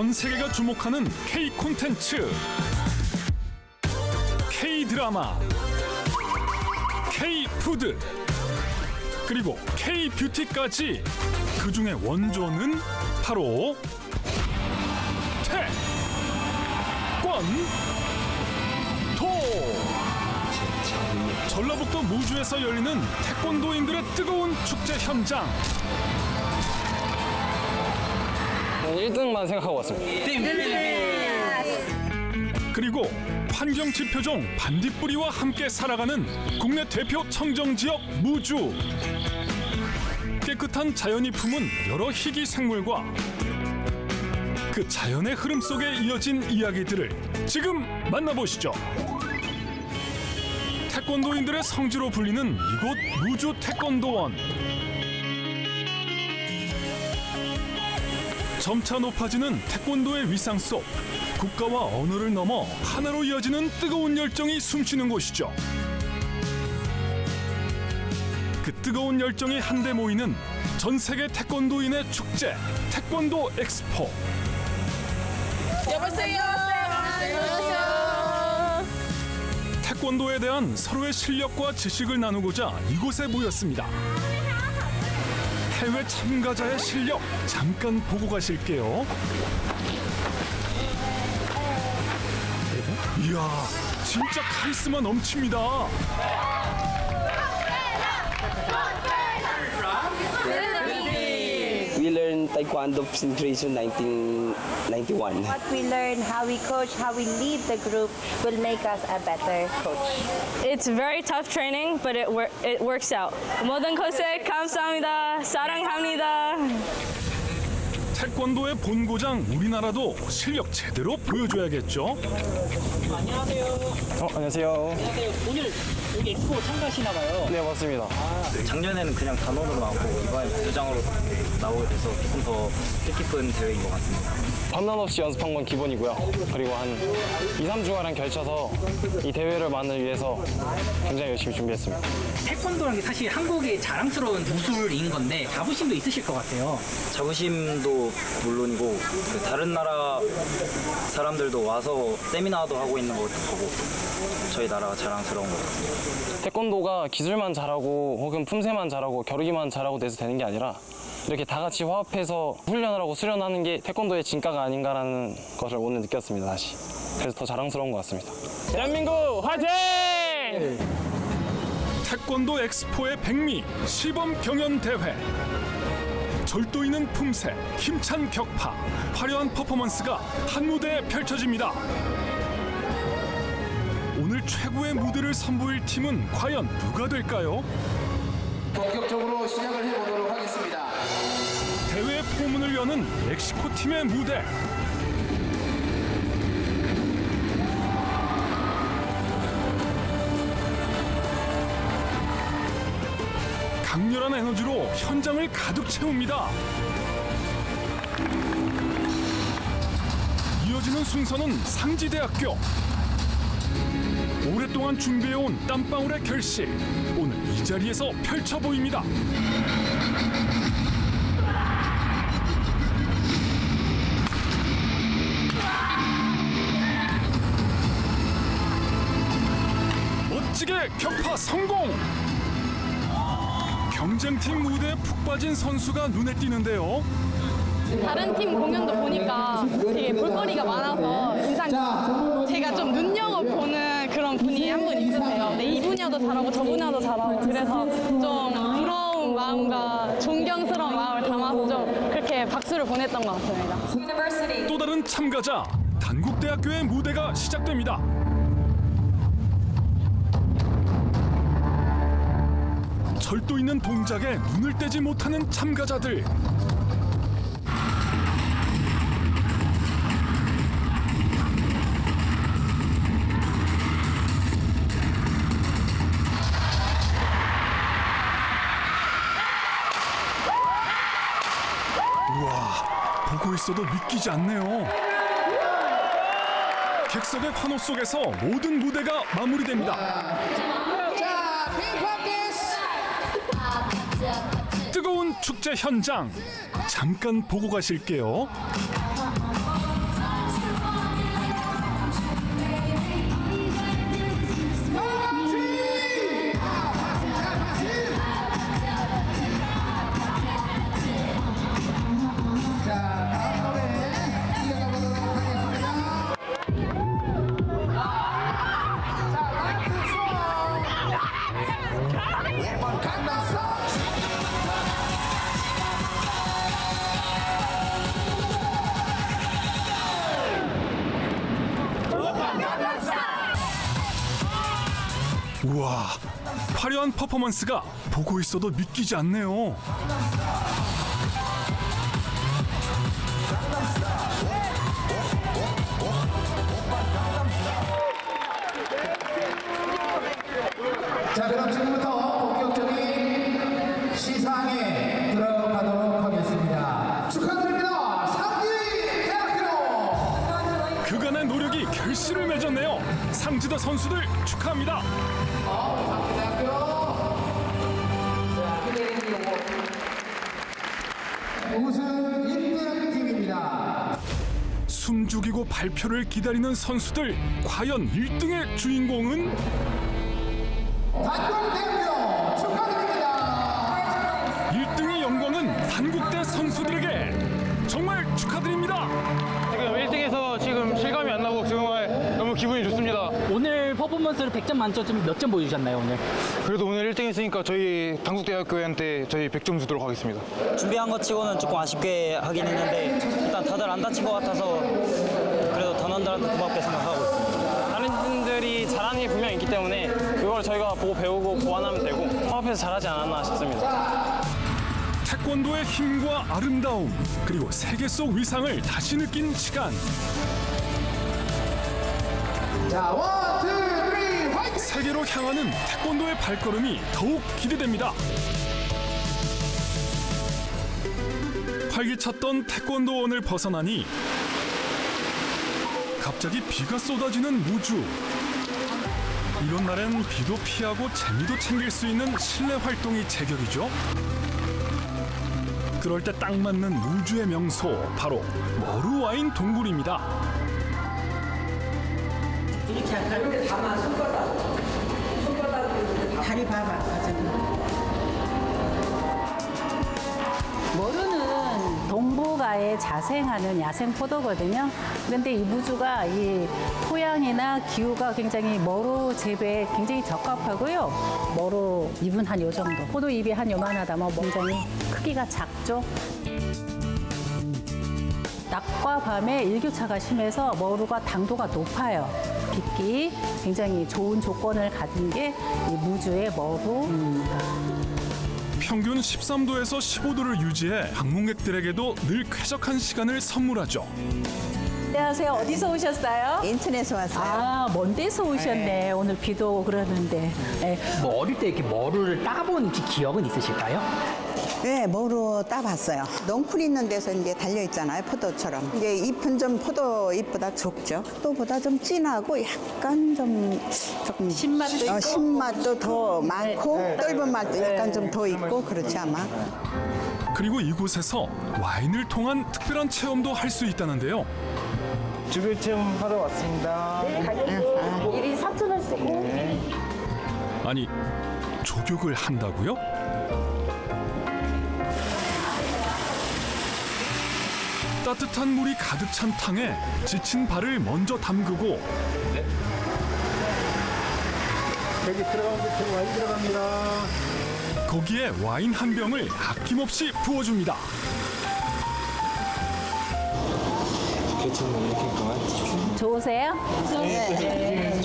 전 세계가 주목하는 K 콘텐츠, K 드라마, K 푸드, 그리고 K 뷰티까지. 그 중에 원조는 바로 태권도. 전라북도 무주에서 열리는 태권도인들의 뜨거운 축제 현장. 1등만 생각하고 왔습니다. 그리고 환경 지표 중 반딧불이와 함께 살아가는 국내 대표 청정 지역 무주. 깨끗한 자연이 품은 여러 희귀 생물과 그 자연의 흐름 속에 이어진 이야기들을 지금 만나보시죠. 태권도인들의 성지로 불리는 이곳 무주 태권도원. 점차 높아지는 태권도의 위상 속 국가와 언어를 넘어 하나로 이어지는 뜨거운 열정이 숨쉬는 곳이죠. 그 뜨거운 열정이 한데 모이는 전 세계 태권도인의 축제 태권도 엑스포. 여보세요. 태권도에 대한 서로의 실력과 지식을 나누고자 이곳에 모였습니다. 해외 참가자의 실력 잠깐 보고 가실게요. 이야, 진짜 카리스마 넘칩니다. We learned Taekwondo grade 1991. What we learn, how we coach, how we lead the group will make us a better coach. It's very tough training, but it wor- it works out. 모든 것에 감사합니다. 사랑합니다. 태권도의 본고장 우리나라도 실력 제대로 보여줘야겠죠. 어, 안녕하세요. 오늘 여기 엑스포 참가하시나 봐요. 네, 맞습니다. 작년에는 그냥 단원으로 나오고 이번에 부장으로 나오게 돼서 조금 더 뜻깊은 대회인 것 같습니다. 밤낮 없이 연습한 건 기본이고요. 그리고 한 2, 3주간 결쳐서 이 대회를 만들기 위해서 굉장히 열심히 준비했습니다. 태권도라는 게 사실 한국의 자랑스러운 무술인 건데 자부심도 있으실 것 같아요. 자부심도 물론이고 그 다른 나라 사람들도 와서 세미나도 하고 있는 것도 보고 저희 나라가 자랑스러운 것 같습니다. 태권도가 기술만 잘하고 혹은 품새만 잘하고 겨루기만 잘하고 돼서 되는 게 아니라 이렇게 다 같이 화합해서 훈련을 하고 수련하는 게 태권도의 진가가 아닌가라는 것을 오늘 느꼈습니다, 다시. 그래서 더 자랑스러운 것 같습니다. 대한민국 화이팅! 태권도 엑스포의 백미 시범 경연 대회. 절도 있는 품새, 힘찬 격파, 화려한 퍼포먼스가 한 무대에 펼쳐집니다. 오늘 최고의 무대를 선보일 팀은 과연 누가 될까요? 본격적으로 시작을 해보도록 하겠습니다. 대회 포문을 여는 멕시코 팀의 무대. 강렬한 에너지로 현장을 가득 채웁니다. 이어지는 순서는 상지대학교. 오랫동안 준비해온 땀방울의 결실. 오늘 이 자리에서 펼쳐 보입니다. 멋지게 격파 성공! 경쟁팀 무대에 푹 빠진 선수가 눈에 띄는데요. 다른 팀 공연도 보니까 되게 볼거리가 많아서 인상 제가 좀 눈여겨 보는 그런 분이 한 분 있으세요. 근데 이 분야도 잘하고 저 분야도 잘하고 그래서 좀 부러운 마음과 존경스러운 마음을 담아서 좀 그렇게 박수를 보냈던 것 같습니다. 또 다른 참가자 단국대학교의 무대가 시작됩니다. 절도 있는 동작에 눈을 떼지 못하는 참가자들. 보고 있어도 믿기지 않네요. 객석의 환호 속에서 모든 무대가 마무리됩니다. 뜨거운 축제 현장 잠깐 보고 가실게요. 화려한 퍼포먼스가 보고 있어도 믿기지 않네요. 자, 그럼 지금부터 본격적인 시상에 들어가도록 하겠습니다. 축하드립니다. 상기 대학교! 그간의 노력이 결실을 맺었네요. 상지대 선수들 축하합니다. 우 죽이고 발표를 기다리는 선수들 과연 1등의 주인공은 단독 대표 축하드립니다. 1등의 영광은 단국대 선수들에게 정말 축하드립니다. 지금 1등에서 지금 실감이 안 나고 정말 너무 기분이 좋습니다. 오늘 퍼포먼스를 100점 만점쯤 몇 점 보여주셨나요 오늘? 그래도 오늘 1등 했으니까 저희 당국대학교한테 저희 100점 주도록 하겠습니다. 준비한 것 치고는 조금 아쉽게 하긴 했는데 일단 다들 안 다친 것 같아서 단원들한테 고맙게 생각하고 있습니다. 다른 팀들이 잘하는 게 분명 있기 때문에 그걸 저희가 보고 배우고 보완하면 되고 화합해서 잘하지 않았나 싶습니다. 태권도의 힘과 아름다움 그리고 세계 속 위상을 다시 느낀 시간 자, 원, 투, 쓰리, 화이팅! 세계로 향하는 태권도의 발걸음이 더욱 기대됩니다. 활기찼던 태권도원을 벗어나니 갑자기 비가 쏟아지는 우주. 이런 날엔 비도 피하고 재미도 챙길 수 있는 실내 활동이 제격이죠. 그럴 때 딱 맞는 우주의 명소 바로 머루 와인 동굴입니다. 다리 봐봐. 머루는 동북아에 자생하는 야생 포도거든요. 그런데 이 무주가 이 토양이나 기후가 굉장히 머루 재배에 굉장히 적합하고요. 머루 잎은 한 요 정도. 포도 잎이 한 요만하다면 굉장히 크기가 작죠. 낮과 밤에 일교차가 심해서 머루가 당도가 높아요. 빚기 굉장히 좋은 조건을 가진 게 이 무주의 머루입니다. 평균 13도에서 15도를 유지해 방문객들에게도 늘 쾌적한 시간을 선물하죠. 안녕하세요. 어디서 오셨어요? 인천에서 왔어요. 아, 먼 데서 오셨네. 오늘 비도 오고 그러는데. 네. 뭐 어릴 때 이렇게 머루를 따본 기억은 있으실까요? 네, 뭐로 따봤어요. 넝쿨 있는 데서 이제 달려 있잖아요, 포도처럼. 이제 잎은 좀 포도 잎보다 적죠. 포도보다 좀 진하고 약간 좀 조금 신맛도 어, 있고. 신맛도 더 많고 떫은 맛도 약간 좀 더 있고 그렇지 아마. 그리고 이곳에서 와인을 통한 특별한 체험도 할 수 있다는데요. 주교 체험 하러 왔습니다. 아니, 조격을 한다고요? 따뜻한 물이 가득 찬 탕에 지친 발을 먼저 담그고 여기 들어가면 와인 들어갑니다. 거기에 와인 한 병을 아낌없이 부어줍니다. 좋으세요? 네.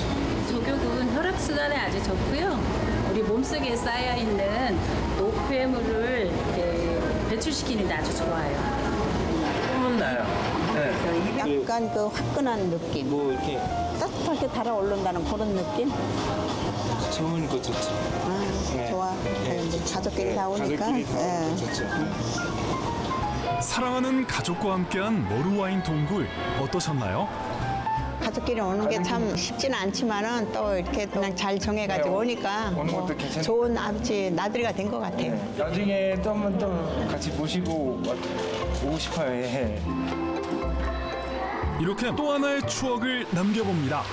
조격은 혈액순환에 아주 좋고요. 우리 몸속에 쌓여있는 노폐물을 이렇게 배출시키는 데 아주 좋아요. 약간 그 화끈한 느낌. 뭐 이렇게 따뜻하게 달아오른다는 그런 느낌? 좋은 거 좋죠. 아, 좋아. 이제 가족끼리 다 오니까. 예. 좋죠. 사랑하는 가족과 함께한 머루 와인 동굴 어떠셨나요? 가족끼리 오는 게 참 쉽지는 않지만은 또 이렇게 그냥 잘 정해가지고 오니까 오는 뭐 것도 괜찮- 좋은 아버지 나들이가 된 것 같아요. 나중에 또 한번 또 같이 모시고 와- 오고 싶어요. 예. 이렇게 또 하나의 추억을 남겨봅니다.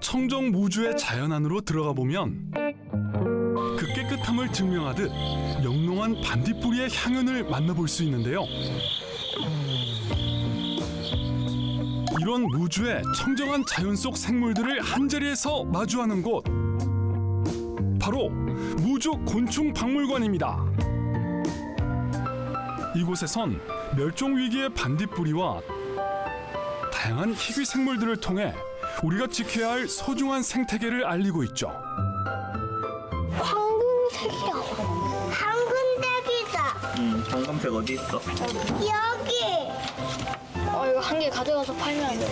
청정 무주의 자연 안으로 들어가 보면 그 깨끗함을 증명하듯 영롱한 반딧불이의 향연을 만나볼 수 있는데요. 이런 무주의 청정한 자연 속 생물들을 한 자리에서 마주하는 곳 바로 무주 곤충 박물관입니다. 이곳에선 멸종 위기의 반딧불이와 다양한 희귀 생물들을 통해 우리가 지켜야 할 소중한 생태계를 알리고 있죠. 황금색이야. 황금색이다. 음, 방금색 어디 있어? 여기. 어 이거 한 개 가져가서 팔면 안 돼.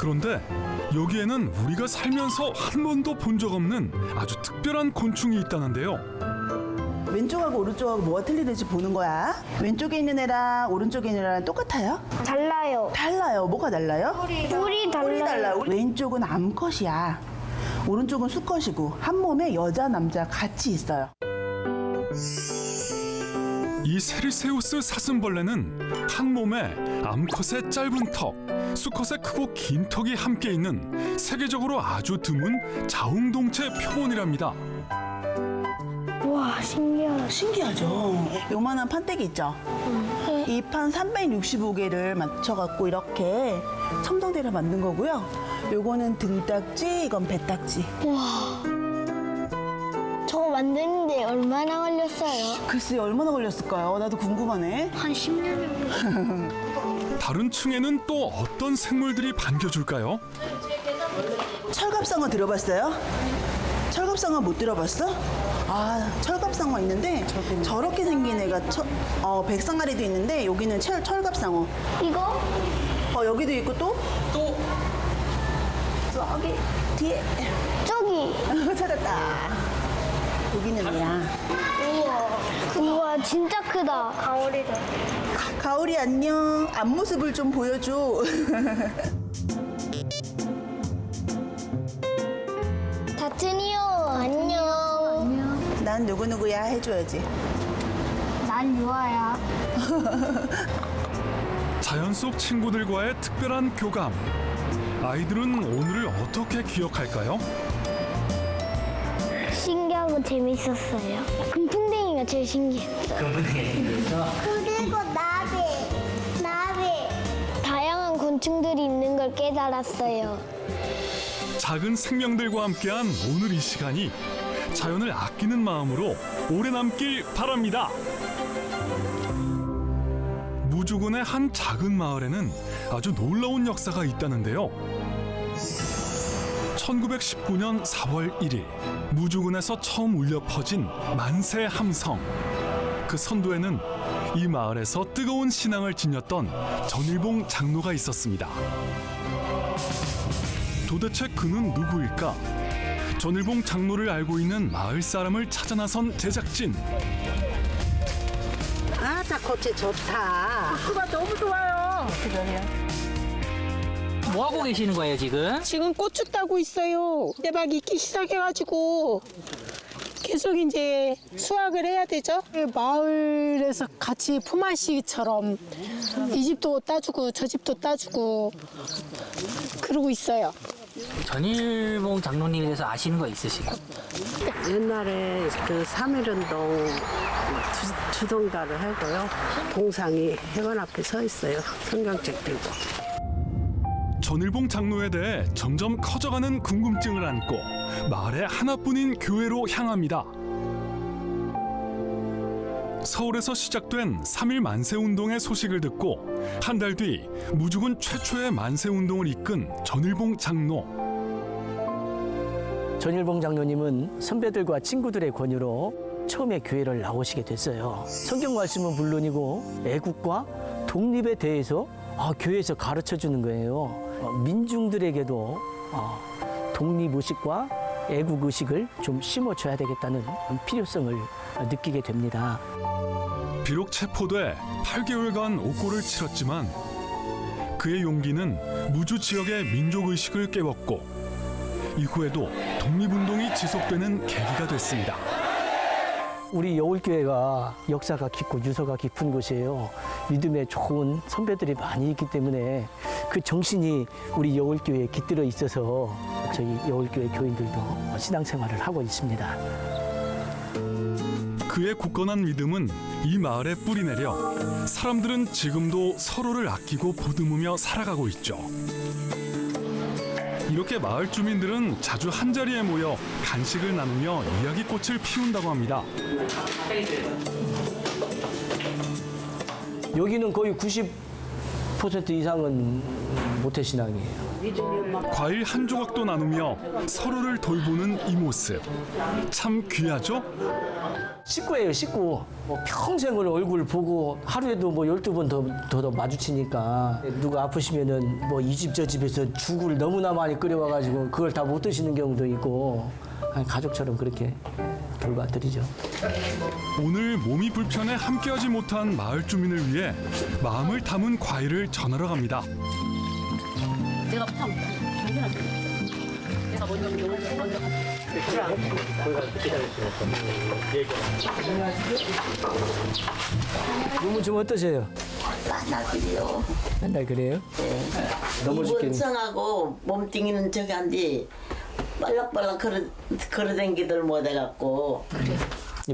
그런데 여기에는 우리가 살면서 한 번도 본 적 없는 아주 특별한 곤충이 있다는데요. 왼쪽하고 오른쪽하고 뭐가 틀리는지 보는 거야. 왼쪽에 있는 애랑 오른쪽에 있는 애랑 똑같아요? 달라요. 달라요. 뭐가 달라요? 뿔이 뿔이 달라요. 달라요. 왼쪽은 암컷이야. 오른쪽은 수컷이고 한 몸에 여자 남자 같이 있어요. 이 세리세우스 사슴벌레는 한 몸에 암컷의 짧은 턱, 수컷의 크고 긴 턱이 함께 있는 세계적으로 아주 드문 자웅동체 표본이랍니다. 와 신기하다. 신기하죠? 요만한 판때기 있죠? 이 판 365개를 맞춰갖고 이렇게 첨성대를 만든 거고요. 요거는 등딱지, 이건 배딱지. 와. 만드는데 얼마나 걸렸어요? 글쎄 얼마나 걸렸을까요? 나도 궁금하네. 한 10년 정도. 다른 층에는 또 어떤 생물들이 반겨줄까요? 철갑상어 들어봤어요? 철갑상어 못 들어봤어? 아, 철갑상어 있는데 저렇게 생긴 애가 철, 어, 백상아리도 있는데 여기는 철, 철갑상어. 이거? 어, 여기도 있고 또? 또? 저기 뒤에 저기. 찾았다. 여기는 뭐야? 우와. 우와 진짜 크다. 가오리다. 가을이 안녕. 앞모습을 좀 보여줘. 다트니오 안녕. 난 누구누구야 해줘야지. 난 유아야. 자연 속 친구들과의 특별한 교감. 아이들은 오늘을 어떻게 기억할까요? 신기하고 재밌었어요. 금풍뎅이가 제일 신기했어요. 그분에게 그리고 나비, 나비. 다양한 곤충들이 있는 걸 깨달았어요. 작은 생명들과 함께한 오늘 이 시간이 자연을 아끼는 마음으로 오래 남길 바랍니다. 무주군의 한 작은 마을에는 아주 놀라운 역사가 있다는데요. 1919년 4월 1일 무주군에서 처음 울려 퍼진 만세 함성. 그 선도에는 이 마을에서 뜨거운 신앙을 지녔던 전일봉 장로가 있었습니다. 도대체 그는 누구일까? 전일봉 장로를 알고 있는 마을 사람을 찾아 나선 제작진. 아따 겉이 좋다. 뭐 하고 계시는 거예요 지금? 지금 고추 따고 있어요. 대박 익기 시작해가지고 계속 이제 수확을 해야 되죠. 마을에서 같이 품앗이처럼 이 집도 따주고 저 집도 따주고 그러고 있어요. 전일봉 장로님에 대해서 아시는 거 있으실까요? 옛날에 그 3.1운동 주동가를 하고요. 동상이 해관 앞에 서 있어요. 성경책 들고. 전일봉 장로에 대해 점점 커져가는 궁금증을 안고 마을의 하나뿐인 교회로 향합니다. 서울에서 시작된 3.1 만세 운동의 소식을 듣고 한 달 뒤 무주군 최초의 만세 운동을 이끈 전일봉 장로. 전일봉 장로님은 선배들과 친구들의 권유로 처음에 교회를 나오시게 됐어요. 성경 말씀은 물론이고 애국과 독립에 대해서 아, 교회에서 가르쳐 주는 거예요. 어, 민중들에게도 어, 독립 의식과 애국 의식을 좀 심어줘야 되겠다는 필요성을 느끼게 됩니다. 비록 체포돼 8개월간 옥고를 치렀지만 그의 용기는 무주 지역의 민족 의식을 깨웠고 이후에도 독립운동이 지속되는 계기가 됐습니다. 우리 여울교회가 역사가 깊고 유서가 깊은 곳이에요. 믿음에 좋은 선배들이 많이 있기 때문에 그 정신이 우리 여울교회에 깃들어 있어서 저희 여울교회 교인들도 신앙생활을 하고 있습니다. 그의 굳건한 믿음은 이 마을에 뿌리내려 사람들은 지금도 서로를 아끼고 보듬으며 살아가고 있죠. 이렇게 마을 주민들은 자주 한 자리에 모여 간식을 나누며 이야기꽃을 피운다고 합니다. 여기는 거의 90 90% 이상은 모태신앙이에요. 과일 한 조각도 나누며 서로를 돌보는 이 모습 참 귀하죠? 식구예요, 식구. 뭐 평생을 얼굴 보고 하루에도 뭐 12번 더, 더, 더 마주치니까 누가 아프시면은 뭐 이 집 저 집에서 죽을 너무나 많이 끓여와 가지고 그걸 다 못 드시는 경우도 있고 가족처럼 그렇게 돌봐드리죠. 오늘 몸이 불편해 함께하지 못한 마을 주민을 위해 마음을 담은 과일을 전하러 갑니다. 내가 참 내가 먼저 먼저 몸은 좀 어떠세요? 바닥이요. 맨날 그래요? 네. 넘어질 게 이번성하고 몸뚱이는 저기 한디 빨락빨락 걸어 걸어댕기들 못해갖고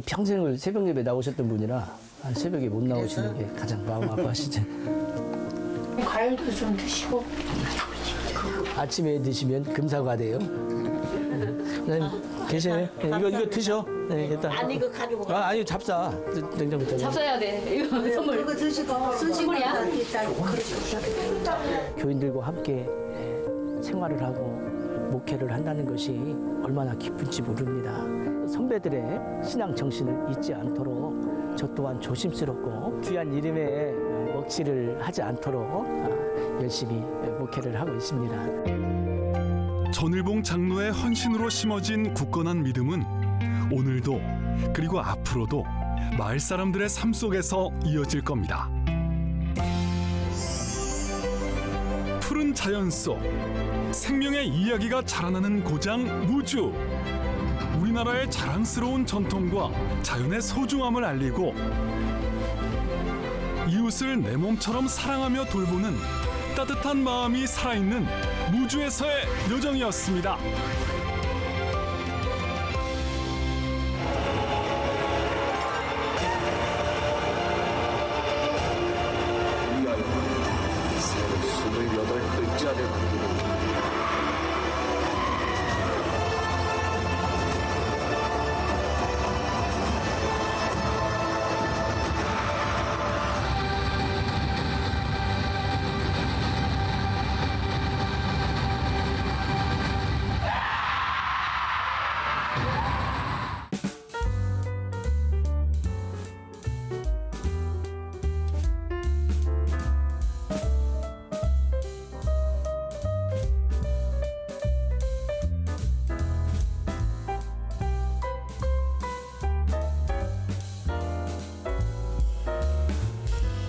평생을 새벽 예배 나오셨던 분이라 새벽에 못 나오시는 게 가장 마음 아파하시죠. 과일도 좀 드시고 아침에 드시면 금사가 돼요. 선생님 계세요? 네, 이거 이거 드셔. 네, 일단. 아니 이거 가지고 가. 아, 아니 잡사. 냉장고에. 잡숴야 돼. 이거 선물. 그거 드시고 선물이야? 교인들과 함께 예, 생활을 하고 목회를 한다는 것이 얼마나 기쁜지 모릅니다. 선배들의 신앙 정신을 잊지 않도록 저 또한 조심스럽고 귀한 이름에 먹칠을 하지 않도록 아, 열심히 목회를 하고 있습니다. 전일봉 장로의 헌신으로 심어진 굳건한 믿음은 오늘도 그리고 앞으로도 마을 사람들의 삶 속에서 이어질 겁니다. 푸른 자연 속 생명의 이야기가 자라나는 고장 무주. 우리나라의 자랑스러운 전통과 자연의 소중함을 알리고 이웃을 내 몸처럼 사랑하며 돌보는 따뜻한 마음이 살아있는 무주에서의 요정이었습니다.